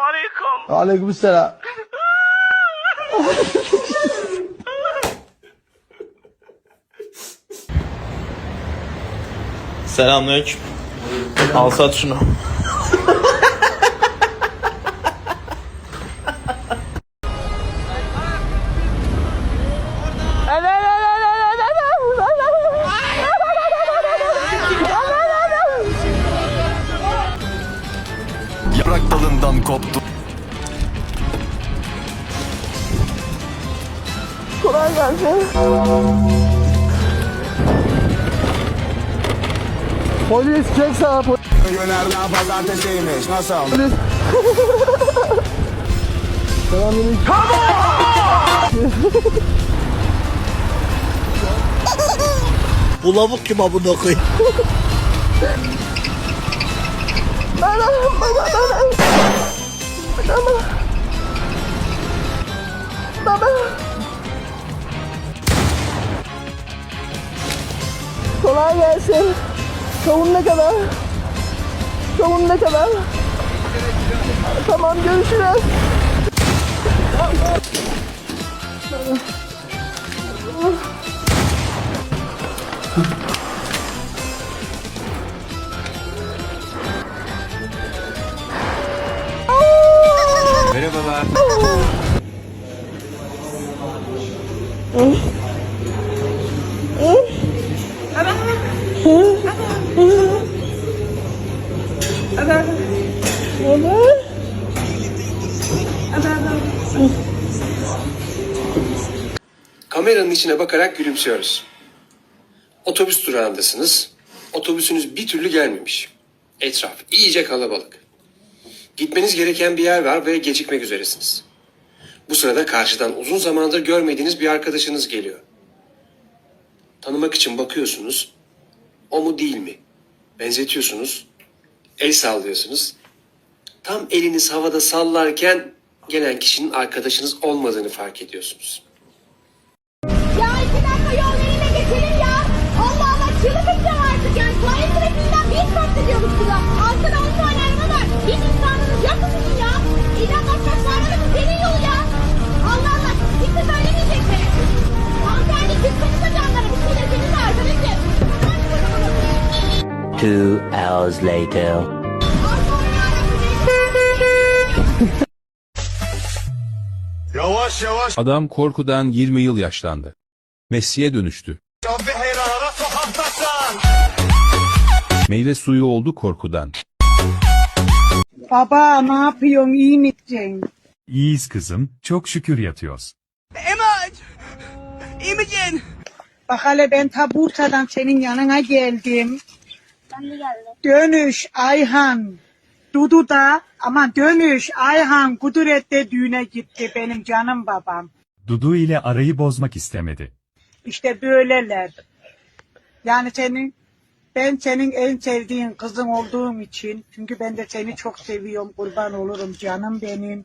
aleyküm. Aleykümselam. Selamünaleyküm. Al sat şunu. Yaprak dalından koptu. Kolay gelsin. Polis çek sağa polis. Günlerden pazartesiymiş. Nasıl? Selamünaleyküm. Bu lavuk kim amına koyayım? Kolay gelsin. Kavun ne kadar? Kavun ne kadar? Tamam görüşürüz. Merhabalar. Kameranın içine bakarak gülümsüyoruz. Otobüs durağındasınız. Otobüsünüz bir türlü gelmemiş. Etraf iyice kalabalık. Gitmeniz gereken bir yer var ve gecikmek üzeresiniz. Bu sırada karşıdan uzun zamandır görmediğiniz bir arkadaşınız geliyor. Tanımak için bakıyorsunuz. O mu değil mi? Benzetiyorsunuz. El sallıyorsunuz. Tam eliniz havada sallarken gelen kişinin arkadaşınız olmadığını fark ediyorsunuz. Two hours later. Yavaş yavaş. Adam korkudan 20 yıl yaşlandı. Messi'ye dönüştü. Meyve suyu oldu korkudan. Baba ne yapıyorsun iyi misin? İyiyiz kızım, çok şükür yatıyoruz. Bak hele ben ta Bursa'dan senin yanına geldim. De. Dönüş Ayhan. Dudu da ama dönüş Ayhan Kudret'te düğüne gitti benim canım babam. Dudu ile arayı bozmak istemedi. İşte böyleler. Yani senin ben senin en sevdiğin kızın olduğum için çünkü ben de seni çok seviyorum kurban olurum canım benim.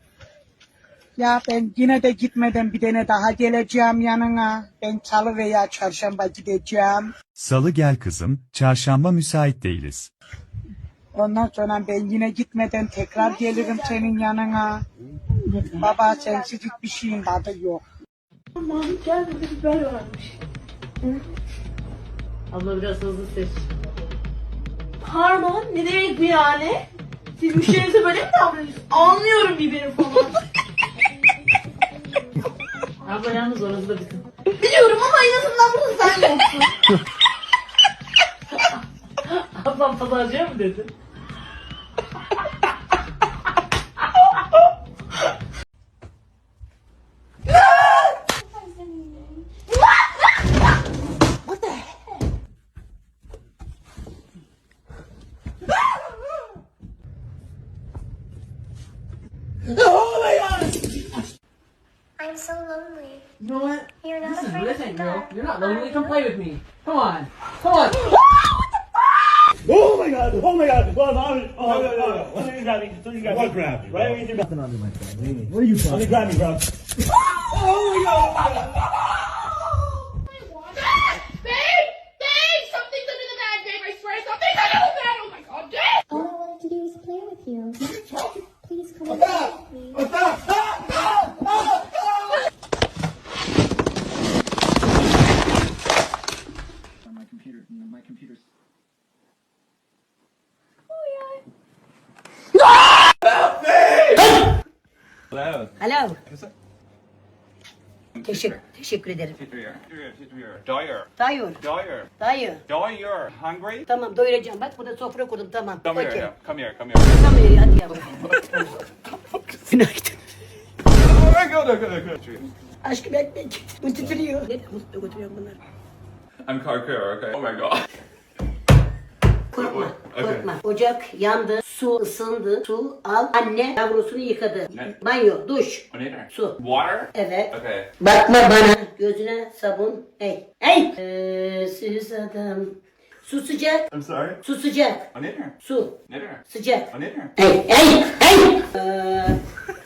Ya ben yine de gitmeden bir tane daha geleceğim yanına. Ben salı veya çarşamba gideceğim. Salı gel kızım, çarşamba müsait değiliz. Ondan sonra ben yine gitmeden tekrar gelirim senin yanına. Baba sensiz hiçbir şeyin tadı yok. Abla biraz hızlı seç. Pardon ne demek bu yani? Siz müşterinize böyle mi davranıyorsunuz? Anlıyorum birbirini falan. Abla yalnız orası da bizim. Biliyorum ama en azından burada sen yoksun. Ablam pazarcıya mı dedi? You know what? You're not Listen, afraid listen, to girl. You're not lonely. Come play with me. Come on. Come on. What the fuck? Oh my god. Oh my god. Well, I'm, oh, oh, oh, oh. Something grab me. Something grab me. What grab you? Right? Anything nothing under my phone. What do you mean? What are you talking Something grab me, bro. Oh Teşekkür, teşekkür ederim. Dyer. Dayı. Dyer. Dayı. Dyer. Hungry? Tamam doyuracağım. Bak burada sofra kurdum tamam. Come Okey. here. Come here. Come here. Tamam yürü hadi yavrum. Günaydın. Oh my god. Okay, okay. Aşkım ekmek. Bu titriyor. Nereye mutlu götürüyorum bunları? I'm Karkur. Okay. Oh my god. Korkma, Okay. korkma. Ocak yandı, su ısındı, su al. Anne yavrusunu yıkadı. Ne? Banyo, duş, Later. su. Water? Evet. Okay. Bakma bana. Gözüne sabun. Ey. Ey. Ee, süs adam. Su sıcak. I'm sorry. Su sıcak. Later. Su Later. sıcak. Later. Ey. Ey. Ey. Ee, Oh my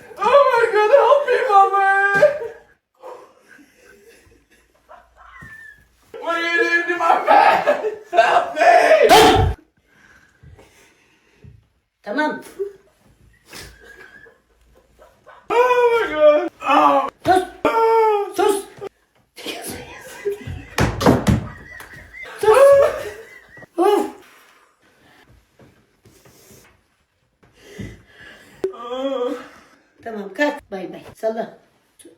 Tamam kalk. Bay bay. Salla.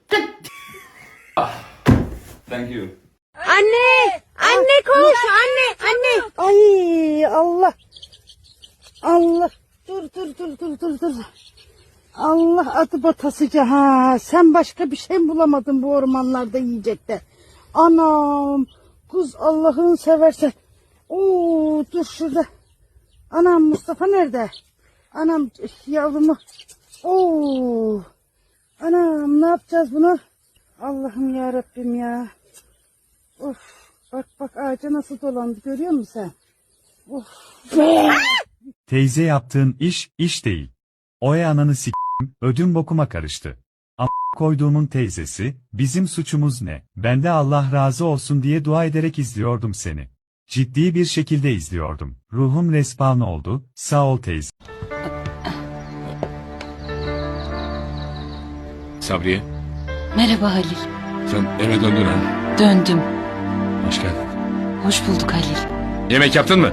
Tık. Thank you. Anne! Anne koş! Anne! Anne! Ay Allah. Allah. Dur dur dur dur dur dur. Allah adı batasıca ha. Sen başka bir şey mi bulamadın bu ormanlarda yiyecekte? Anam. Kuz Allah'ın seversen. Oo dur şurada. Anam Mustafa nerede? Anam yavrumu. Oo. Anam ne yapacağız bunu? Allah'ım ya Rabbim ya. Of. Bak bak ağaca nasıl dolandı görüyor musun sen? Of. Teyze yaptığın iş, iş değil. Oy ananı s***im, ödüm bokuma karıştı. A koyduğumun teyzesi, bizim suçumuz ne? Ben de Allah razı olsun diye dua ederek izliyordum seni. Ciddi bir şekilde izliyordum. Ruhum respawn oldu, sağ ol teyze. Sabriye, Merhaba Halil. sen eve döndün ha. Döndüm. Hoş geldin. Hoş bulduk Halil. Yemek yaptın mı?